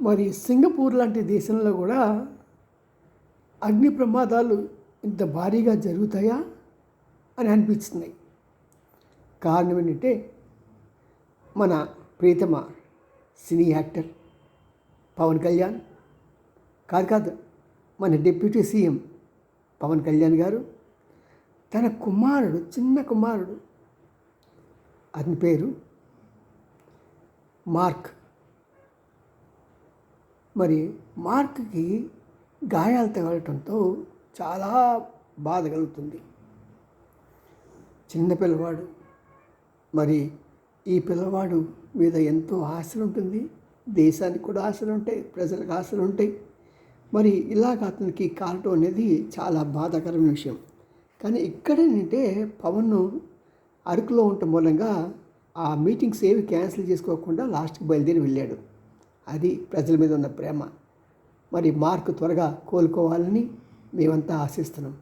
మరి సింగపూర్ లాంటి దేశంలో కూడా అగ్ని ప్రమాదాలు ఇంత భారీగా జరుగుతాయా అని అనిపిస్తున్నాయి. కారణం ఏంటంటే మన ప్రీతమ సినీ యాక్టర్ పవన్ కళ్యాణ్ కాదు కాదు మన డిప్యూటీ సీఎం పవన్ కళ్యాణ్ గారు తన కుమారుడు చిన్న కుమారుడు అతని పేరు మార్క్ మరి మార్క్కి గాయాలు తగలటంతో చాలా బాధ కలుగుతుంది. చిన్న పిల్లవాడు మరి ఈ పిల్లవాడు మీద ఎంతో ఆశలు ఉంటుంది. దేశానికి కూడా ఆశలు ఉంటాయి ప్రజలకు ఆశలు ఉంటాయి. మరి ఇలాగ అతనికి కాలటం అనేది చాలా బాధాకరమైన విషయం. కానీ ఇక్కడేంటంటే పవన్ అరకులో ఉండటం మూలంగా ఆ మీటింగ్స్ ఏవి క్యాన్సిల్ చేసుకోకుండా లాస్ట్కి బయలుదేరి వెళ్ళాడు. అది ప్రజల మీద ఉన్న ప్రేమ. మరి మార్కు త్వరగా కోలుకోవాలని మేమంతా ఆశిస్తున్నాం.